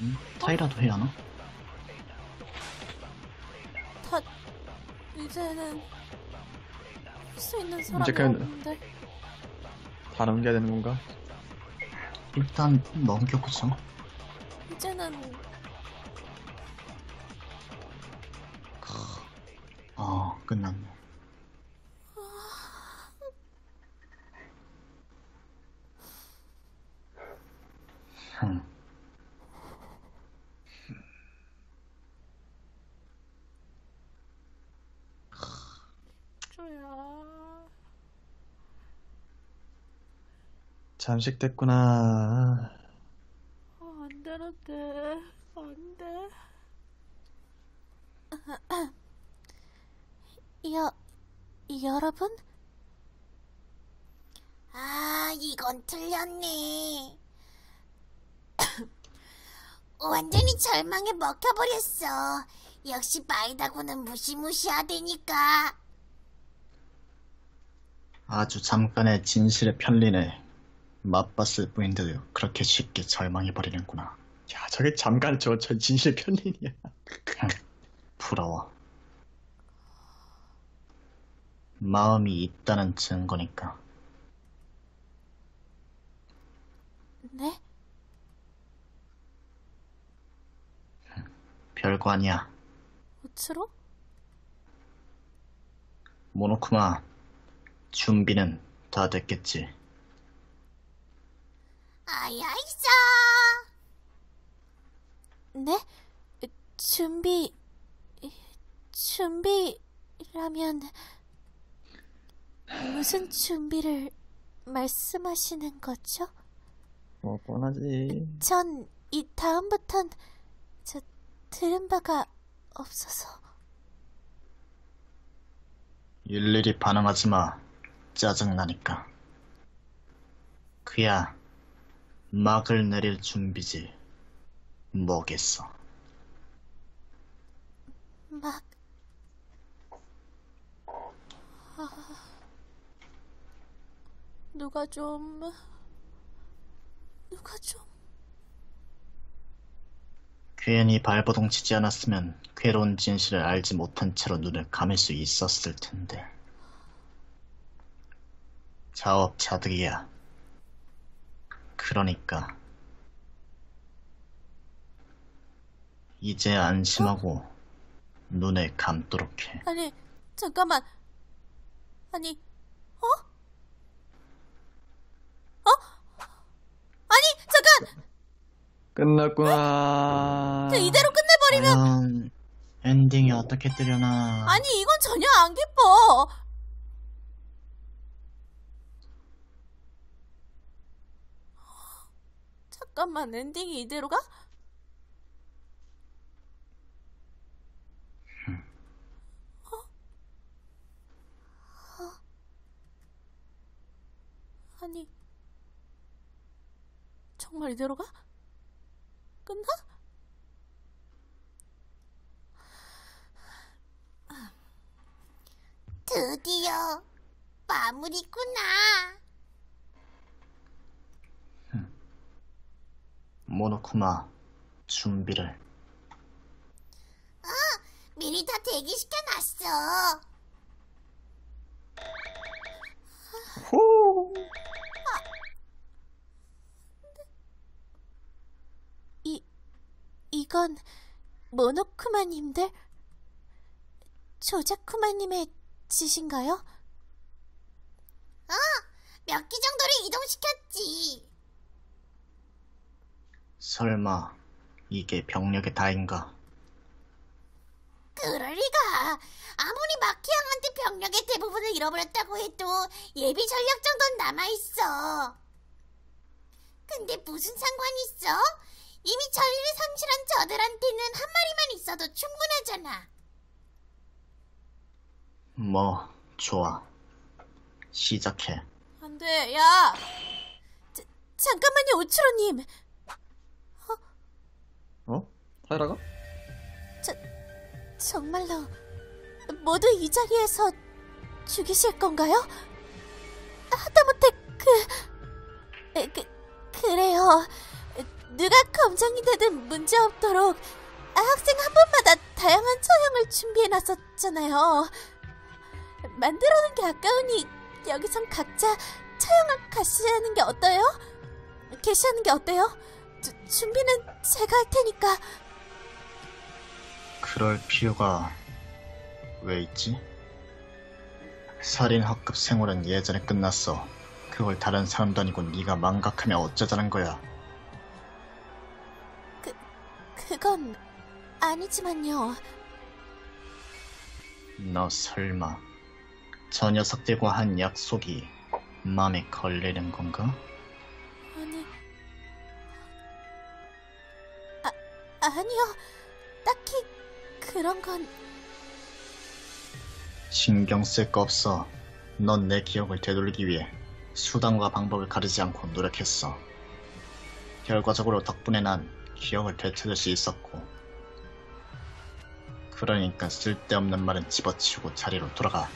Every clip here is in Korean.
음, 타이라도 해야 하나? 다 이제는 할 수 있는 사람이 이제 그냥- 없는데 다 넘겨야 되는 건가? 일단 넘겨보죠. 이제는 아, 끝났네. 잠식됐구나. 아, 안 되는데 안 돼 여 여러분 아, 이건 틀렸네. 완전히 절망에 먹혀버렸어. 역시 마이다고는 무시무시하다니까. 아주 잠깐의 진실에 편리네. 맛봤을 뿐인데도 그렇게 쉽게 절망해버리는구나. 야, 저게 잠깐 저, 저 진실 편린이야. 흠, 부러워. 마음이 있다는 증거니까. 네 별거 아니야. 우츠로 모노쿠마, 준비는 다 됐겠지. 아야, 있어. 네 준비 준비라면 무슨 준비를 말씀하시는 거죠? 뭐, 뻔하지. 전 이 다음부턴 저 들은 바가 없어서 일일이 반응하지 마. 짜증나니까. 그야, 막을 내릴 준비지. 뭐겠어. 막 아, 누가 좀 누가 좀 괜히 발버둥 치지 않았으면 괴로운 진실을 알지 못한 채로 눈을 감을 수 있었을 텐데. 자업자득이야. 그러니까. 이제 안심하고 눈을 감도록 해. 아니 잠깐만 아니 어? 어? 아니 잠깐 끝났구나. 저 이대로 끝내버리면 엔딩이 어떻게 뜨려나. 아니 이건 전혀 안 기뻐 잠깐만 엔딩이 이대로 가? 어? 어? 아니 정말 이대로 가? 끝나? 드디어 마무리구나. 모노쿠마, 준비를. 어, 미리 다 대기시켜놨어. 호! 이, 이건 모노쿠마님들? 조자쿠마님의 짓인가요? 어, 몇 기 정도를 이동시켰지. 설마, 이게 병력의 다인가? 그럴 리가. 아무리 마키양한테 병력의 대부분을 잃어버렸다고 해도 예비 전력 정도는 남아있어. 근데 무슨 상관이 있어? 이미 전리를 상실한 저들한테는 한 마리만 있어도 충분하잖아. 뭐, 좋아. 시작해. 안 돼, 야! 자, 잠깐만요, 우츠로님! 어? 타이라가? 정말로 모두 이 자리에서 죽이실 건가요? 하다못해 그... 에, 그... 그래요. 누가 검정이 되든 문제없도록 학생 한 번마다 다양한 처형을 준비해놨었잖아요. 만들어놓은 게 아까우니 여기선 각자 처형을 가시하는 게 어때요? 개시하는 게 어때요? 주- 준비는 제가 할 테니까 그럴 필요가 왜 있지? 살인 학급 생활은 예전에 끝났어. 그걸 다른 사람도 아니고 네가 망각하면 어쩌자는 거야. 그건 아니지만요. 너 설마 저 녀석들과 한 약속이 마음에 걸리는 건가? 아니, 아 아니요. 딱히 그런 건 신경 쓸 거 없어. 넌 내 기억을 되돌리기 위해 수단과 방법을 가리지 않고 노력했어. 결과적으로 덕분에 난 기억을 되찾을 수 있었고. 그러니까 쓸데없는 말은 집어치우고 자리로 돌아가.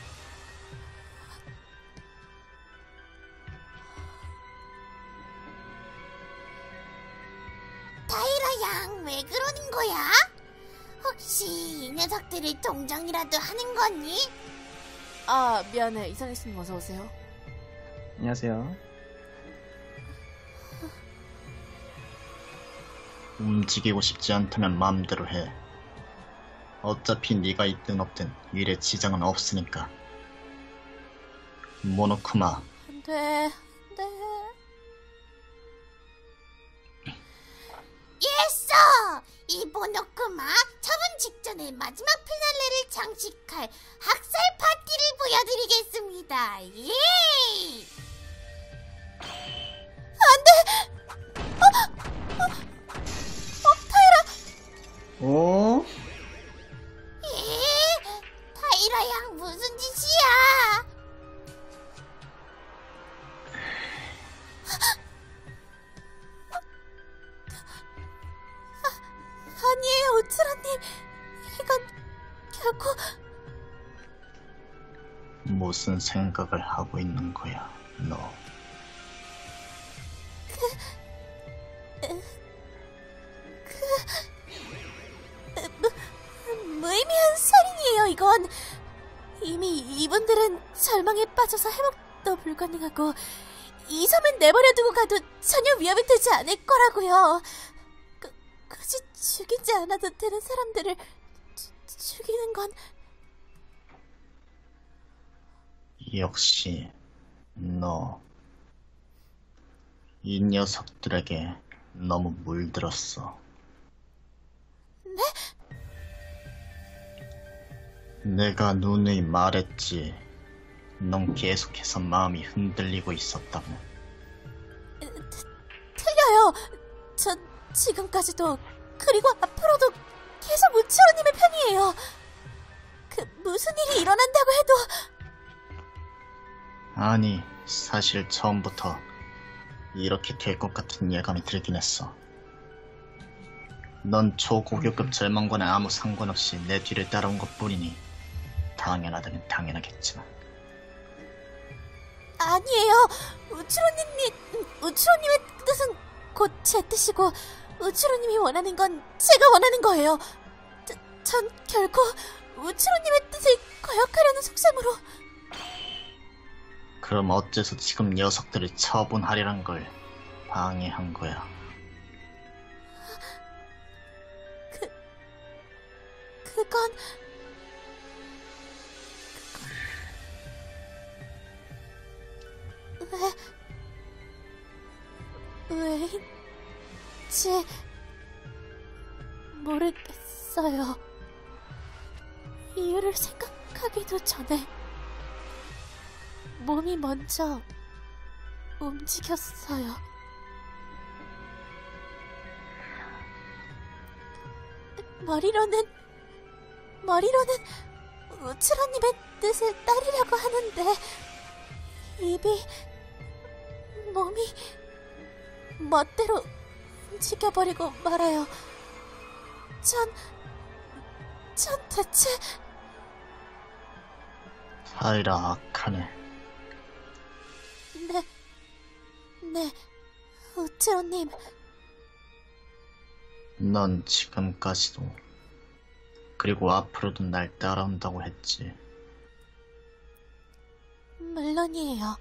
동정이라도 하는 거니? 아 미안해 이상희씨님 어서 오세요. 안녕하세요. 움직이고 싶지 않다면 마음대로 해. 어차피 네가 있든 없든 일에 지장은 없으니까. 모노쿠마, 안 돼 전에 마지막 피날레를 장식할 학살 파티를 보여드리겠습니다. 예! 오? 예? 타이라 양 무슨 짓이야? 생각을 하고 있는 거야, 너. 무의미한 살인이에요, 이건. 이미 이분들은 절망에 빠져서 회복도 불가능하고, 이 섬은 내버려두고 가도 전혀 위협이 되지 않을 거라고요. 그, 굳이 죽이지 않아도 되는 사람들을 주- 죽이는 건 역시 너 이 녀석들에게 너무 물들었어. 네? 내가 누누이 말했지. 넌 계속해서 마음이 흔들리고 있었다고. 틀려요. 전 지금까지도 그리고 앞으로도 계속 우치로님의 편이에요. 그 무슨 일이 일어난다고 해도 아니, 사실 처음부터 이렇게 될 것 같은 예감이 들긴 했어. 넌 초고교급 절망과는 아무 상관없이 내 뒤를 따라온 것 뿐이니 당연하다면 당연하겠지만 아니에요. 우치로님, 우치로님의 뜻은 곧 제 뜻이고 우치로님이 원하는 건 제가 원하는 거예요. 저, 전 결코 우치로님의 뜻을 거역하려는 속셈으로 그럼 어째서 지금 녀석들을 처분하려는 걸 방해한 거야? 그건 왜 왜인지 모르겠어요. 이유를 생각하기도 전에 몸이 먼저 움직였어요. 머리로는 머리로는 우츠라님의 뜻을 따르려고 하는데 입이 몸이 멋대로 움직여버리고 말아요. 전, 전 대체 타이라 아카네. 네, 네, 우츠로님 넌 지금까지도 그리고 앞으로도 날 따라온다고 했지. 물론이에요.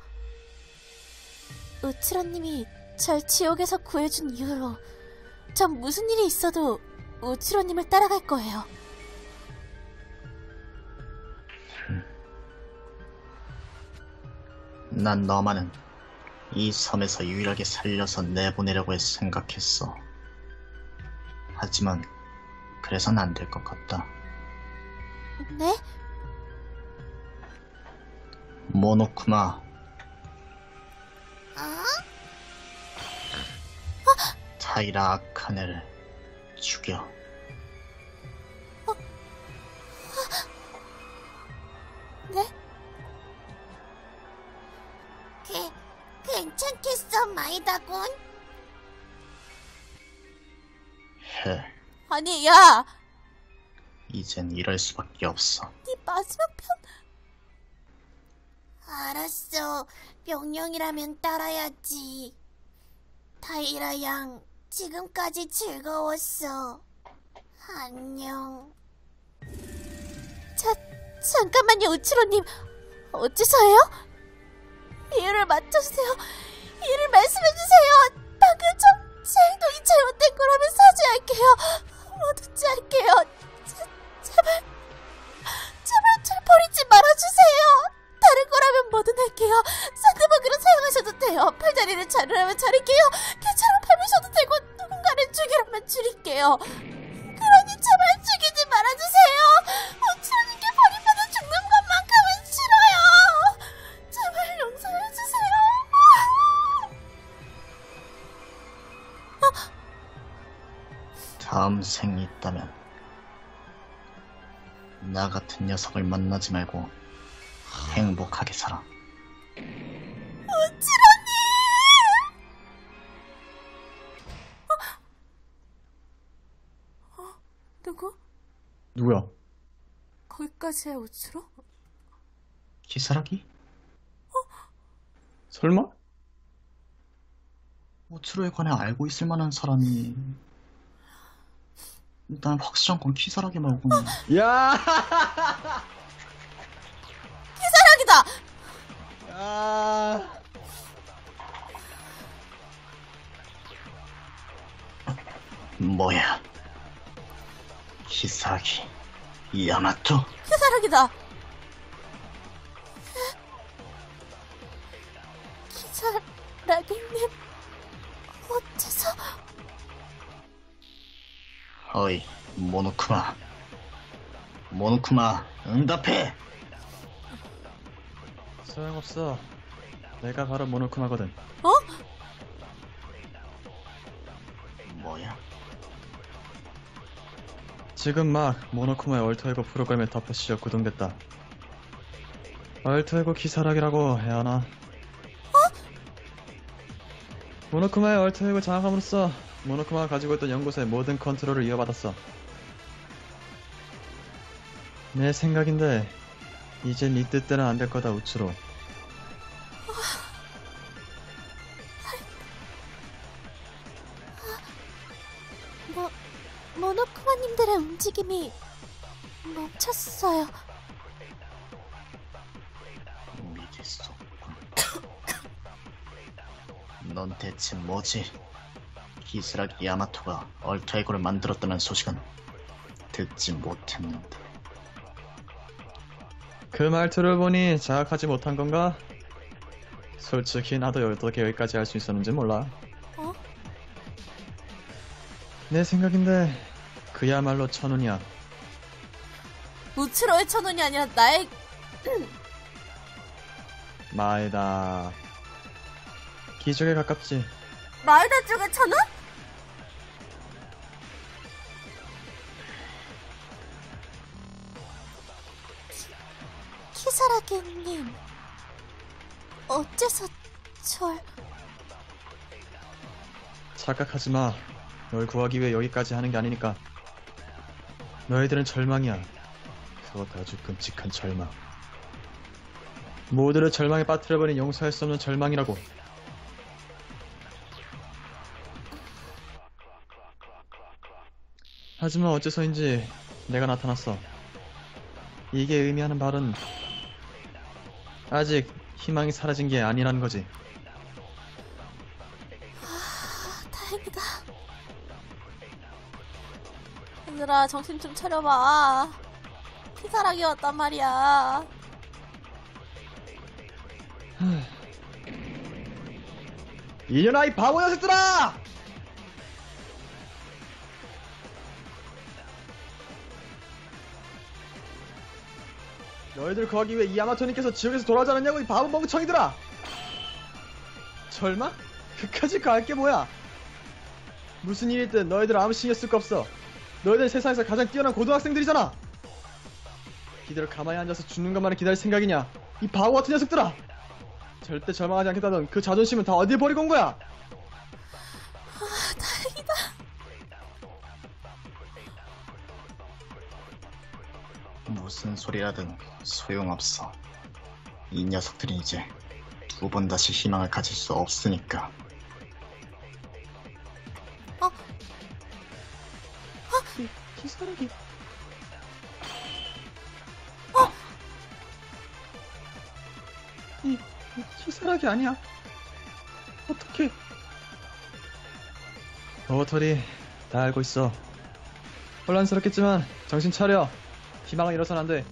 우츠로님이 절 지옥에서 구해준 이후로 전 무슨 일이 있어도 우츠로님을 따라갈 거예요. 난 너만은 이 섬에서 유일하게 살려서 내보내려고 생각했어. 하지만 그래선 안 될 것 같다. 네? 모노쿠마, 어? 타이라 아카네를 죽여. 야! 이젠 이럴 수밖에 없어. 네 마지막 편 알았어. 명령이라면 따라야지. 타이라 양, 지금까지 즐거웠어. 안녕. 자, 잠깐만요, 우츠로님. 어째서예요? 이유를 맞춰주세요. 이유를 말씀해주세요. 방금 좀 제 행동이 잘못된 거라면 사죄할게요. 모두지 할게요. 제, 제발, 제발 절 버리지 말아주세요. 다른 거라면 뭐든 할게요. 샌드버그를 사용하셔도 돼요. 팔다리를 자르라면 자를게요. 개처럼 밟으셔도 되고 누군가를 죽이라면 죽일게요. 그러니 제발 죽이지 말아주세요. 우치라님께 버림받 다음 생이 있다면 나 같은 녀석을 만나지 말고 행복하게 살아. 우치라님! 어? 어? 누구? 누구야? 거기까지 해, 우치로? 기사라기? 설마? 오츠로에 관해 알고 있을 만한 사람이 난 확실한 건 키사라기 말고는 야! 사랑이다! 아! 뭐야 키사라기 야마토 기사락이다. 기사락이님, 어이 모노쿠마 모노쿠마 응답해 소용없어. 내가 바로 모노쿠마거든. 어? 뭐야 지금 막 모노쿠마의 얼터에고 프로그램에 덮어 씌워 구동됐다. 얼터에고 기사락이라고 해야 하나? 모노쿠마의 얼터에고 장악함으로써 모노쿠마가 가지고 있던 연구소의 모든 컨트롤을 이어받았어. 내 생각인데 이제 네 뜻대로 안 될 거다 우츠로. 모, 모노쿠마님들의 움직임이 멈췄어요. 믿을 수 없군 넌 대체 뭐지 기스라기 야마토가 얼터에고를 만들었다는 소식은 듣지 못했는데 그 말투를 보니 자학하지 못한 건가? 솔직히 나도 어떻게 여기까지 할 수 있었는지 몰라. 어? 내 생각인데 그야말로 천운이야. 우츠로의 천운이 아니라 나의 마에다. 기적에 가깝지. 마을다 쪽의 천운? 어째서 절... 착각하지 마. 널 구하기 위해 여기까지 하는 게 아니니까. 너희들은 절망이야. 그것 아주 끔찍한 절망. 모두를 절망에 빠뜨려버린 용서할 수 없는 절망이라고. 하지만 어째서인지 내가 나타났어. 이게 의미하는 바는 아직 희망이 사라진 게 아니라는 거지. 다행이다. 얘들아, 정신 좀 차려봐. 피사락이 왔단 말이야. 이년아 이 바보 녀석들아! 너희들 거기 왜 이 아마토님께서 지옥에서 돌아오지 않았냐고 이 바보 멍청이들아! 설마? 그까지 갈 게 뭐야? 무슨 일이든 너희들 아무 신경 쓸 거 없어. 너희들 세상에서 가장 뛰어난 고등학생들이잖아. 이대로 가만히 앉아서 죽는 것만을 기다릴 생각이냐? 이 바보 같은 녀석들아! 절대 절망하지 않겠다던 그 자존심은 다 어디에 버리고 온 거야? 무슨 소리라든 소용없어. 이 녀석들은 이제 두 번 다시 희망을 가질 수 없으니까. 기사락이 이, 이 기사락이 아니야. 어떻게 버터리. 다 알고 있어. 혼란스럽겠지만 정신 차려 희망은 잃어선 안돼.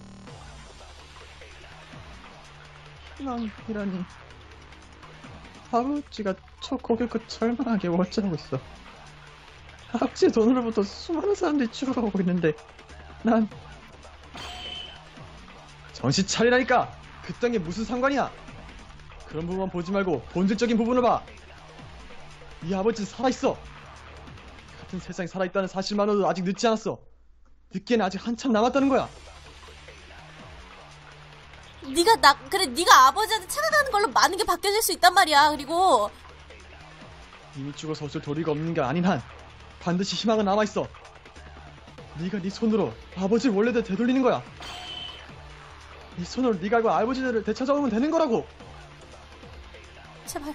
희망 이라니. 아버지가 저 고객을 절망하게 월자하고 있어. 아버지의 돈으로부터 수많은 사람들이 죽어가고 있는데 난 정신 차리라니까! 그딴 게 무슨 상관이야? 그런 부분만 보지 말고 본질적인 부분을 봐이 아버지는 살아있어! 같은 세상에 살아있다는 사실만으로도 아직 늦지 않았어 늦기에는 아직 한참 남았다는 거야. 네가 나 그래 네가 아버지한테 착각하는 걸로 많은 게 바뀌어질 수 있단 말이야. 그리고. 이미 죽어서 어쩔 도리가 없는 게 아닌 한 반드시 희망은 남아 있어. 네가 네 손으로 아버지를 원래대로 되돌리는 거야. 네 손으로 네가 알고 아버지를 되찾아오면 되는 거라고. 제발.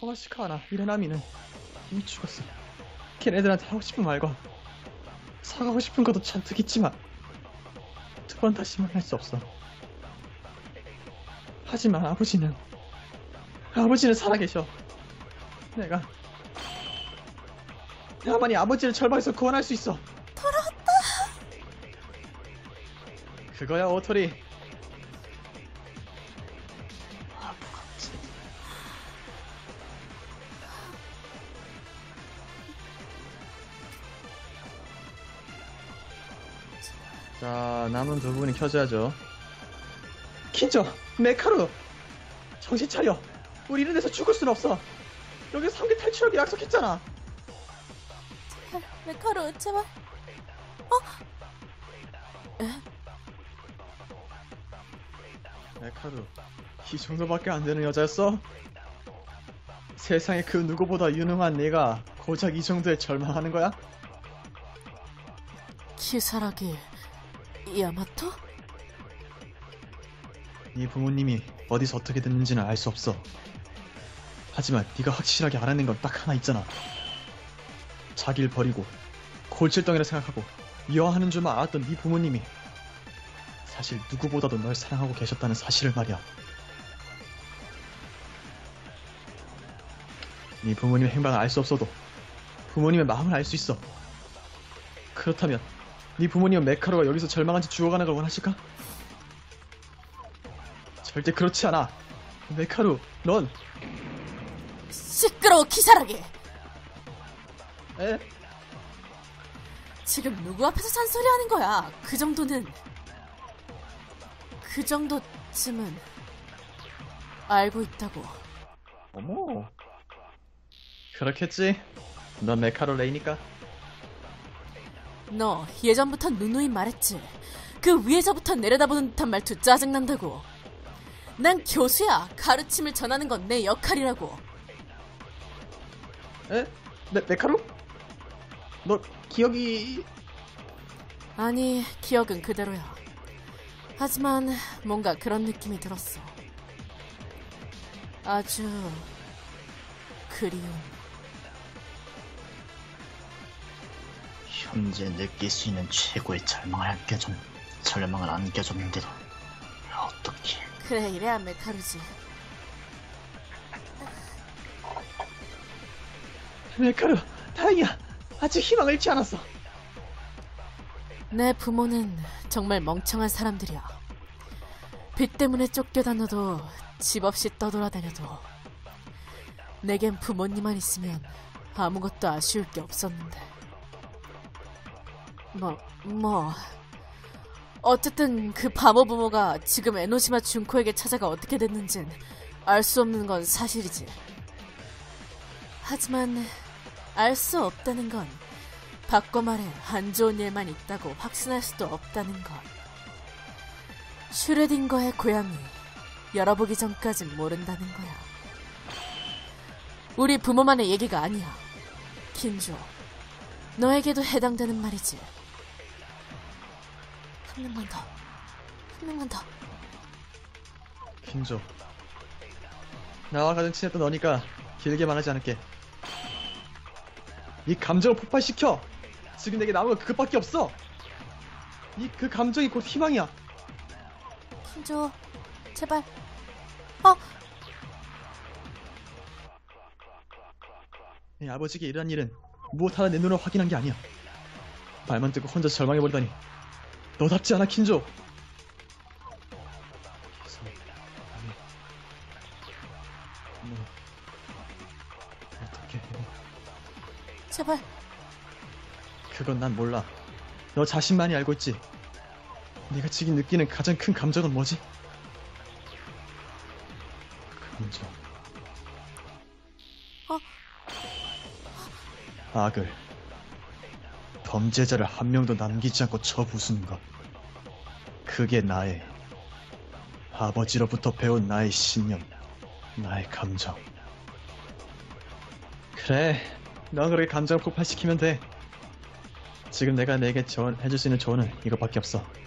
허마시카 하나 이레나미는 죽었어 걔네들한테 하고 싶은 말과 사가고 싶은 것도 잔뜩 있지만 두 번 다시 만날 수 없어. 하지만 아버지는 아버지는 살아계셔. 내가 나만이 아버지를 절망에서 구원할 수 있어. 돌아왔다. 그거야 오토리 남은 두 분이 켜줘야죠. 킨조, 메카루! 정신 차려! 우리 이런 데서 죽을 순 없어! 여기 삼계 탈출하기 약속했잖아! 메카루 제발. 메카루, 이 정도밖에 안 되는 여자였어? 세상에 그 누구보다 유능한 내가 고작 이 정도에 절망하는 거야? 키사라기 야마토? 네 부모님이 어디서 어떻게 됐는지는 알 수 없어. 하지만 네가 확실하게 알아낸 건 딱 하나 있잖아. 자기를 버리고 골칠덩이라 생각하고 미워하는 줄만 알았던 네 부모님이 사실 누구보다도 널 사랑하고 계셨다는 사실을 말이야. 네 부모님의 행방을 알 수 없어도 부모님의 마음을 알 수 있어. 그렇다면 네 부모님은 메카로가 여기서 절망한 채 죽어가는 걸 원하실까? 절대 그렇지 않아. 메카루, 넌 시끄러워 키사라기. 에? 지금 누구 앞에서 잔소리 하는 거야? 그 정도는 그 정도쯤은 알고 있다고. 어머. 그렇겠지. 넌 메카로 레이니까. 너 예전부터 누누이 말했지. 그 위에서부터 내려다보는 듯한 말투 짜증난다고. 난 교수야. 가르침을 전하는 건 내 역할이라고. 에? 메, 메카루? 너 기억이 아니, 기억은 그대로야. 하지만 뭔가 그런 느낌이 들었어. 아주 그리움. 현재 느낄 수 있는 최고의 절망을 안겨줬, 절망을 안겨줬는데도 어떻게 그래 이래야 메카루지. 메카루, 다행이야. 아직 희망을 잃지 않았어. 내 부모는 정말 멍청한 사람들이야. 빚 때문에 쫓겨다녀도 집 없이 떠돌아다녀도 내겐 부모님만 있으면 아무것도 아쉬울 게 없었는데. 뭐, 뭐. 어쨌든 그 바보 부모가 지금 에노시마 준코에게 찾아가 어떻게 됐는진 알 수 없는 건 사실이지. 하지만 알 수 없다는 건 바꿔 말해 안 좋은 일만 있다고 확신할 수도 없다는 것. 슈레딩거의 고향이 열어보기 전까진 모른다는 거야. 우리 부모만의 얘기가 아니야. 킨조, 너에게도 해당되는 말이지. 한 명만 더. 한 명만 더. 킨조. 나와 가장 친했던 너니까 길게 말하지 않을게. 이 감정을 폭발시켜! 지금 내게 남은 건 그것밖에 없어! 이 그 감정이 곧 희망이야! 킨조, 제발. 어, 내 아버지에게 일어난 일은 무엇 하나 내 눈으로 확인한 게 아니야. 발만 뜨고 혼자 절망해버리다니. 너답지 않아, 킨조! 어떻게 해. 제발. 그건 난 몰라. 너 자신만이 알고 있지. 네가 지금 느끼는 가장 큰 감정은 뭐지? 감정. 어? 악을. 범죄자를 한 명도 남기지 않고 쳐부수는 것. 그게 나의 아버지로부터 배운 나의 신념, 나의 감정. 그래, 넌 그렇게 감정 폭발시키면 돼. 지금 내가 내게 조언, 해줄 수 있는 조언은 이것밖에 없어. 어,